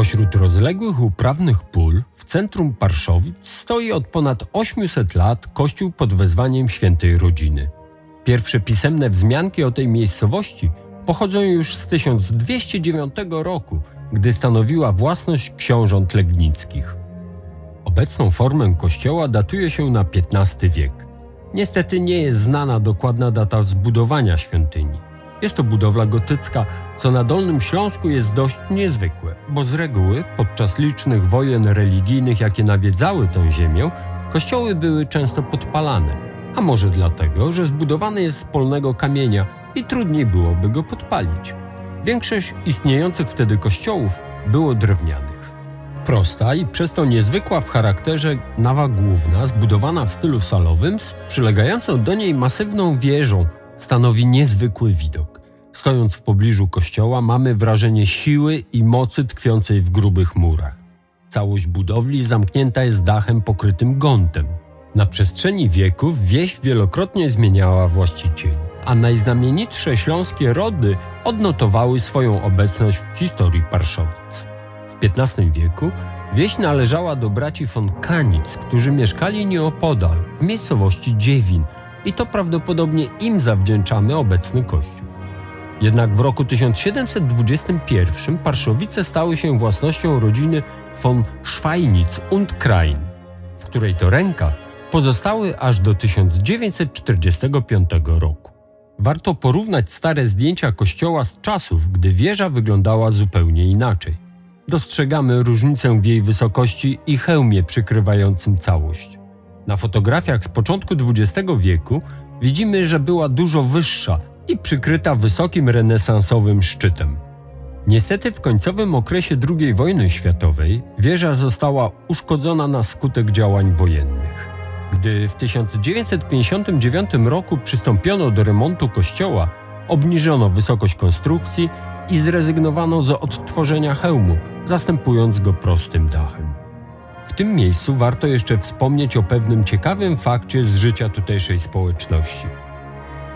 Pośród rozległych uprawnych pól w centrum Parszowic stoi od ponad 800 lat kościół pod wezwaniem świętej rodziny. Pierwsze pisemne wzmianki o tej miejscowości pochodzą już z 1209 roku, gdy stanowiła własność książąt legnickich. Obecną formę kościoła datuje się na XV wiek. Niestety nie jest znana dokładna data zbudowania świątyni. Jest to budowla gotycka, co na Dolnym Śląsku jest dość niezwykłe, bo z reguły podczas licznych wojen religijnych, jakie nawiedzały tę ziemię, kościoły były często podpalane. A może dlatego, że zbudowany jest z polnego kamienia i trudniej byłoby go podpalić. Większość istniejących wtedy kościołów było drewnianych. Prosta i przez to niezwykła w charakterze nawa główna, zbudowana w stylu salowym, z przylegającą do niej masywną wieżą, stanowi niezwykły widok. Stojąc w pobliżu kościoła, mamy wrażenie siły i mocy tkwiącej w grubych murach. Całość budowli zamknięta jest dachem pokrytym gątem. Na przestrzeni wieków wieś wielokrotnie zmieniała właścicieli, a najznamienitsze śląskie rody odnotowały swoją obecność w historii Parszowic. W XV wieku wieś należała do braci von Kanic, którzy mieszkali nieopodal, w miejscowości Dziewin i to prawdopodobnie im zawdzięczamy obecny kościół. Jednak w roku 1721 Parszowice stały się własnością rodziny von Schweinitz und Krain, w której to rękach pozostały aż do 1945 roku. Warto porównać stare zdjęcia kościoła z czasów, gdy wieża wyglądała zupełnie inaczej. Dostrzegamy różnicę w jej wysokości i hełmie przykrywającym całość. Na fotografiach z początku XX wieku widzimy, że była dużo wyższa i przykryta wysokim renesansowym szczytem. Niestety w końcowym okresie II wojny światowej wieża została uszkodzona na skutek działań wojennych. Gdy w 1959 roku przystąpiono do remontu kościoła, obniżono wysokość konstrukcji i zrezygnowano z odtworzenia hełmu, zastępując go prostym dachem. W tym miejscu warto jeszcze wspomnieć o pewnym ciekawym fakcie z życia tutejszej społeczności.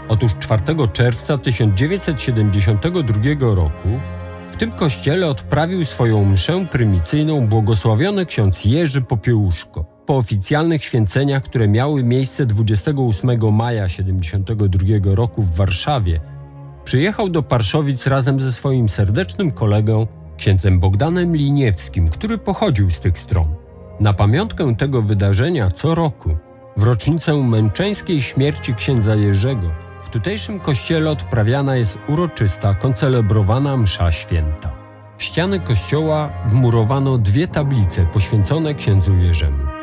Otóż 4 czerwca 1972 roku w tym kościele odprawił swoją mszę prymicyjną błogosławiony ksiądz Jerzy Popiełuszko. Po oficjalnych święceniach, które miały miejsce 28 maja 1972 roku w Warszawie, przyjechał do Parszowic razem ze swoim serdecznym kolegą, księdzem Bogdanem Liniewskim, który pochodził z tych stron. Na pamiątkę tego wydarzenia co roku, w rocznicę męczeńskiej śmierci księdza Jerzego, tutejszym kościele odprawiana jest uroczysta, koncelebrowana msza święta. W ściany kościoła wmurowano dwie tablice poświęcone księdzu Jerzemu.